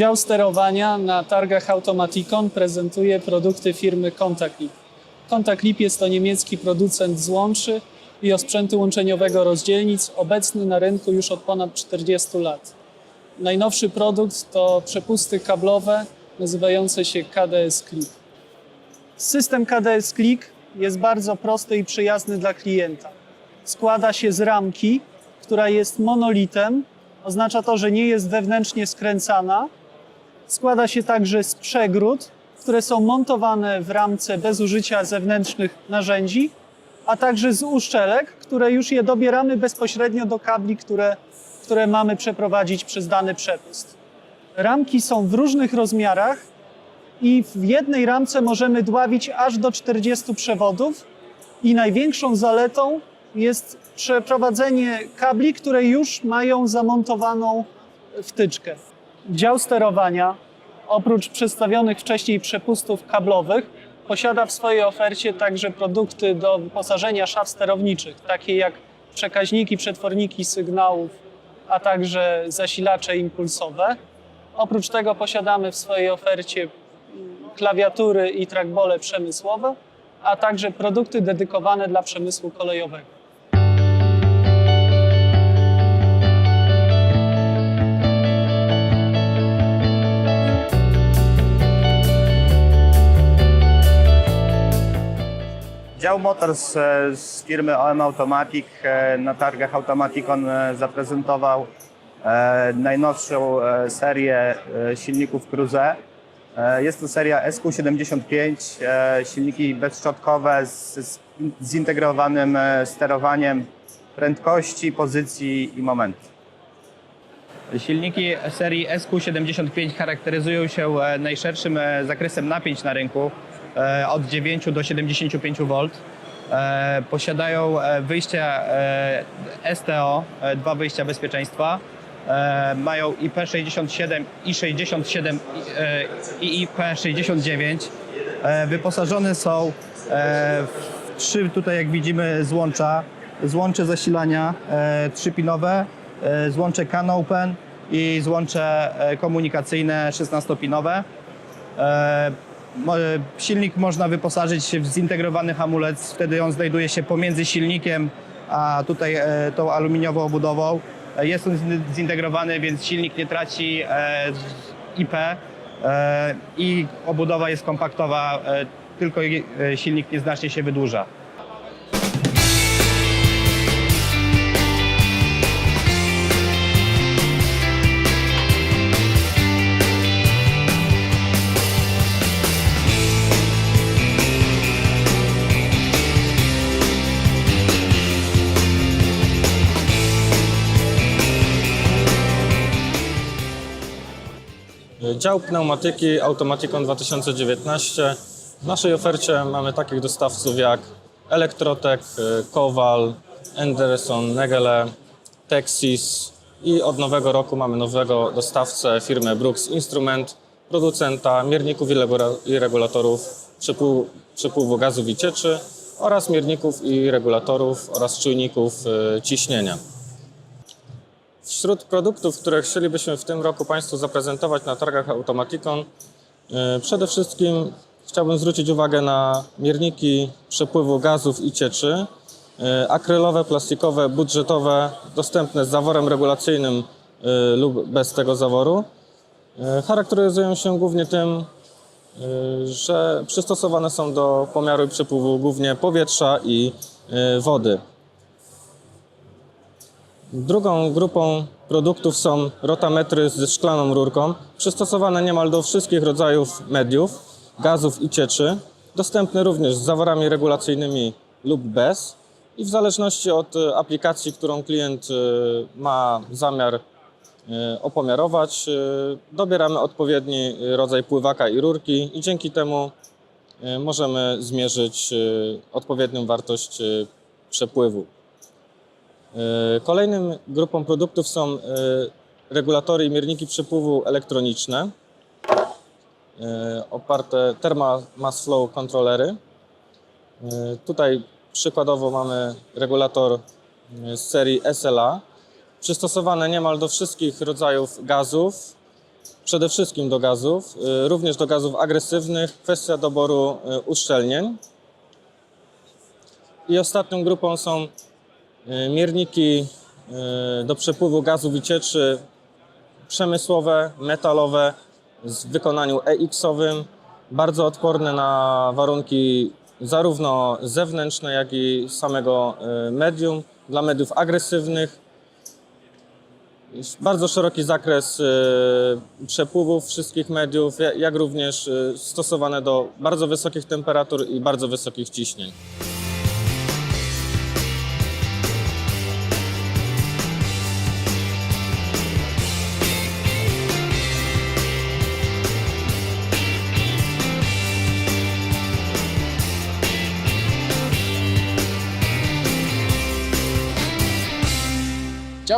Dział sterowania na targach Automaticon prezentuje produkty firmy Contaclip. Contaclip jest to niemiecki producent złączy i osprzętu łączeniowego rozdzielnic, obecny na rynku już od ponad 40 lat. Najnowszy produkt to przepusty kablowe nazywające się KDS Click. System KDS Click jest bardzo prosty i przyjazny dla klienta. Składa się z ramki, która jest monolitem, oznacza to, że nie jest wewnętrznie skręcana. Składa się także z przegród, które są montowane w ramce bez użycia zewnętrznych narzędzi, a także z uszczelek, które już je dobieramy bezpośrednio do kabli, które, które mamy przeprowadzić przez dany przepust. Ramki są w różnych rozmiarach i w jednej ramce możemy dławić aż do 40 przewodów i największą zaletą jest przeprowadzenie kabli, które już mają zamontowaną wtyczkę. Dział sterowania, oprócz przedstawionych wcześniej przepustów kablowych, posiada w swojej ofercie także produkty do wyposażenia szaf sterowniczych, takie jak przekaźniki, przetworniki sygnałów, a także zasilacze impulsowe. Oprócz tego posiadamy w swojej ofercie klawiatury i trackbole przemysłowe, a także produkty dedykowane dla przemysłu kolejowego. Dział Motors e, z firmy OM Automatic e, na targach Automaticon e, zaprezentował najnowszą serię silników Cruze. Jest to seria SQ75, e, silniki bezszczotkowe z zintegrowanym sterowaniem prędkości, pozycji i momentu. Silniki serii SQ75 charakteryzują się najszerszym zakresem napięć na rynku od 9 do 75 V. E, Posiadają e, wyjścia e, STO, e, dwa wyjścia bezpieczeństwa. E, Mają IP67 i 67 e, i IP69. E, Wyposażone są e, w trzy tutaj jak widzimy złącza, złącze zasilania e, trzypinowe, e, złącze CanOpen i złącze e, komunikacyjne 16-pinowe. E, Silnik można wyposażyć w zintegrowany hamulec, wtedy on znajduje się pomiędzy silnikiem a tutaj e, tą aluminiową obudową. E, Jest on zin- zintegrowany, więc silnik nie traci IP i obudowa jest kompaktowa, tylko silnik nieznacznie się wydłuża. Dział pneumatyki Automaticon 2019. W naszej ofercie mamy takich dostawców jak Elektrotek, y, Kowal, Anderson, Negele, Texis i od nowego roku mamy nowego dostawcę firmę Brooks Instrument, producenta mierników i regula- i regulatorów przepływu, przepływu gazów i cieczy oraz mierników i regulatorów oraz czujników y, ciśnienia. Wśród produktów, które chcielibyśmy w tym roku Państwu zaprezentować na targach Automaticon, e, przede wszystkim chciałbym zwrócić uwagę na mierniki przepływu gazów i cieczy, e, akrylowe, plastikowe, budżetowe, dostępne z zaworem regulacyjnym e, lub bez tego zaworu. Charakteryzują się głównie tym, że przystosowane są do pomiaru przepływu głównie powietrza i wody. Drugą grupą produktów są rotametry ze szklaną rurką, przystosowane niemal do wszystkich rodzajów mediów, gazów i cieczy, dostępne również z zaworami regulacyjnymi lub bez i w zależności od e, aplikacji, którą klient e, ma zamiar e, opomiarować, dobieramy odpowiedni rodzaj pływaka i rurki i dzięki temu możemy zmierzyć odpowiednią wartość przepływu. E, Kolejnym grupą produktów są e, regulatory i mierniki przepływu elektroniczne, e, oparte Thermal Mass Flow kontrolery. Tutaj przykładowo mamy regulator z serii SLA, przystosowane niemal do wszystkich rodzajów gazów przede wszystkim do gazów, również do gazów agresywnych, kwestia doboru uszczelnień. I ostatnią grupą są mierniki y, do przepływu gazów i cieczy przemysłowe, metalowe z wykonaniu EX-owym, bardzo odporne na warunki zarówno zewnętrzne, jak i samego y, medium, dla mediów agresywnych. Bardzo szeroki zakres przepływów wszystkich mediów, ja- jak również stosowane do bardzo wysokich temperatur i bardzo wysokich ciśnień.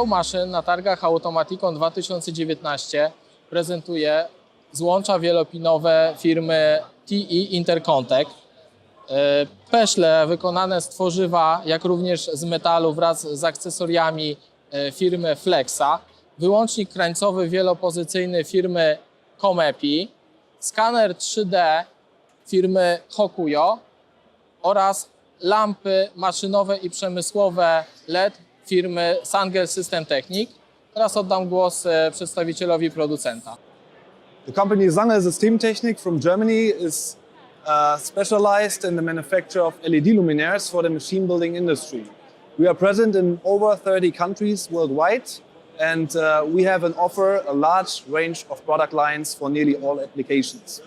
Dział maszyn na targach Automaticon 2019 prezentuje złącza wielopinowe firmy TE Intercontec. E, Peszle wykonane z tworzywa, jak również z metalu wraz z akcesoriami e, firmy Flexa. Wyłącznik krańcowy wielopozycyjny firmy Comepi. Skaner 3D firmy Hokuyo oraz lampy maszynowe i przemysłowe LED firmy Sanger System Technic. Teraz oddam głos przedstawicielowi producenta. The company Sanger Systemtechnik from Germany is uh, specialized in the manufacture of LED luminaires for the machine building industry. We are present in over 30 countries worldwide and uh, we have an offer a large range of product lines for nearly all applications.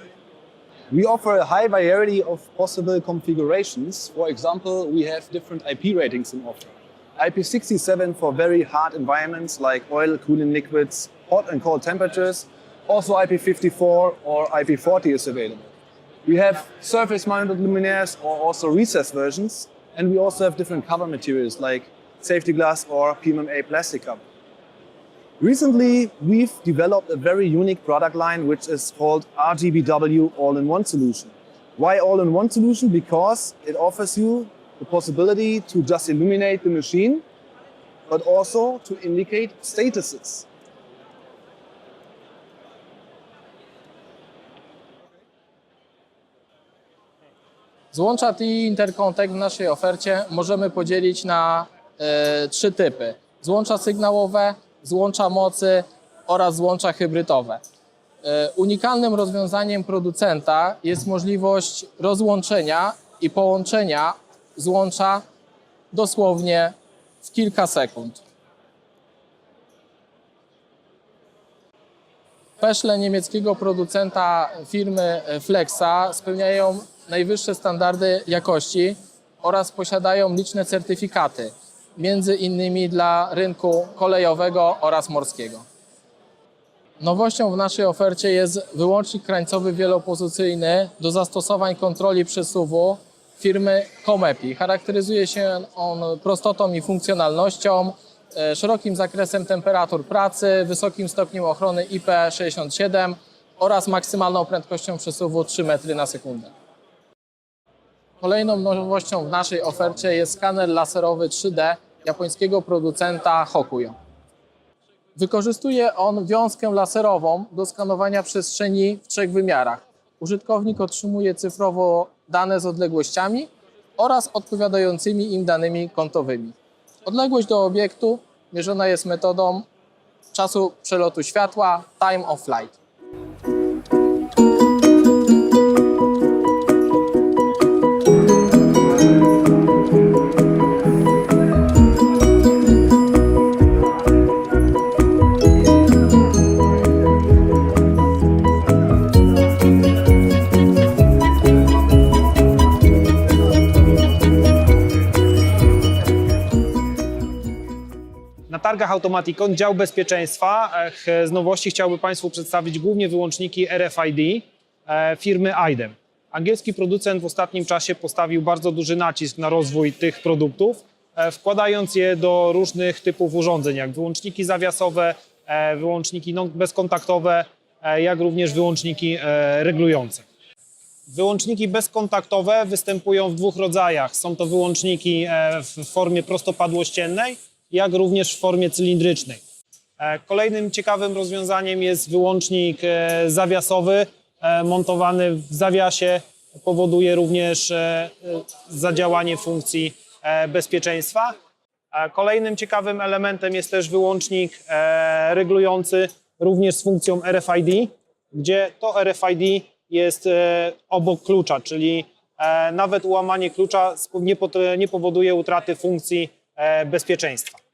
We offer a high variety of possible configurations. For example, we have different IP ratings in offer. IP67 for very hard environments like oil, cooling liquids, hot and cold temperatures. Also IP54 or IP40 is available. We have surface mounted luminaires or also recessed versions. And we also have different cover materials like safety glass or PMMA plastic cover. Recently, we've developed a very unique product line which is called RGBW All-in-One Solution. Why All-in-One Solution? Because it offers you the possibility to just illuminate the machine, but also to indicate statuses. Złącza TE Intercontec w naszej ofercie możemy podzielić na e, trzy typy. Złącza sygnałowe, złącza mocy oraz złącza hybrydowe. E, unikalnym rozwiązaniem producenta jest możliwość rozłączenia i połączenia złącza dosłownie w kilka sekund. Peszle niemieckiego producenta firmy Flexa spełniają najwyższe standardy jakości oraz posiadają liczne certyfikaty, między innymi dla rynku kolejowego oraz morskiego. Nowością w naszej ofercie jest wyłącznik krańcowy wielopozycyjny do zastosowań kontroli przesuwu firmy Comepi. Charakteryzuje się on prostotą i funkcjonalnością, e, szerokim zakresem temperatur pracy, wysokim stopniem ochrony IP67 oraz maksymalną prędkością przesuwu 3 metry na sekundę. Kolejną nowością w naszej ofercie jest skaner laserowy 3D japońskiego producenta Hokuyo. Wykorzystuje on wiązkę laserową do skanowania przestrzeni w trzech wymiarach. Użytkownik otrzymuje cyfrowo dane z odległościami oraz odpowiadającymi im danymi kątowymi. Odległość do obiektu mierzona jest metodą czasu przelotu światła time of flight. Na targach Automaticon dział bezpieczeństwa z nowości chciałbym Państwu przedstawić głównie wyłączniki RFID e, firmy IDEM. Angielski producent w ostatnim czasie postawił bardzo duży nacisk na rozwój tych produktów, e, wkładając je do różnych typów urządzeń, jak wyłączniki zawiasowe, e, wyłączniki bezkontaktowe, jak również wyłączniki regulujące. Wyłączniki bezkontaktowe występują w dwóch rodzajach. Są to wyłączniki w formie prostopadłościennej, jak również w formie cylindrycznej. E, Kolejnym ciekawym rozwiązaniem jest wyłącznik e, zawiasowy, e, montowany w zawiasie. Powoduje również zadziałanie funkcji bezpieczeństwa. Kolejnym ciekawym elementem jest też wyłącznik regulujący również z funkcją RFID, gdzie to RFID jest obok klucza, czyli nawet ułamanie klucza nie, powoduje utraty funkcji bezpieczeństwa.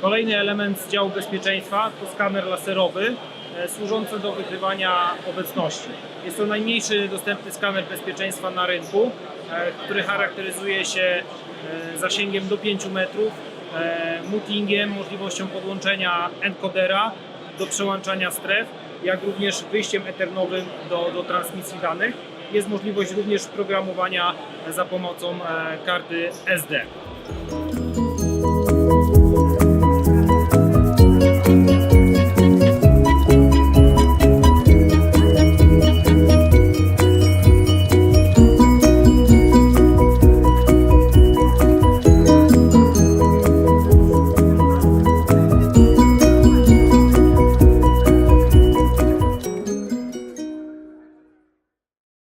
Kolejny element z działu bezpieczeństwa to skaner laserowy e, służący do wykrywania obecności. Jest to najmniejszy dostępny skaner bezpieczeństwa na rynku, e, który charakteryzuje się e, zasięgiem do 5 metrów, mutingiem, możliwością podłączenia encodera do przełączania stref, jak również wyjściem ethernowym do, do transmisji danych. Jest możliwość również programowania za pomocą karty SD.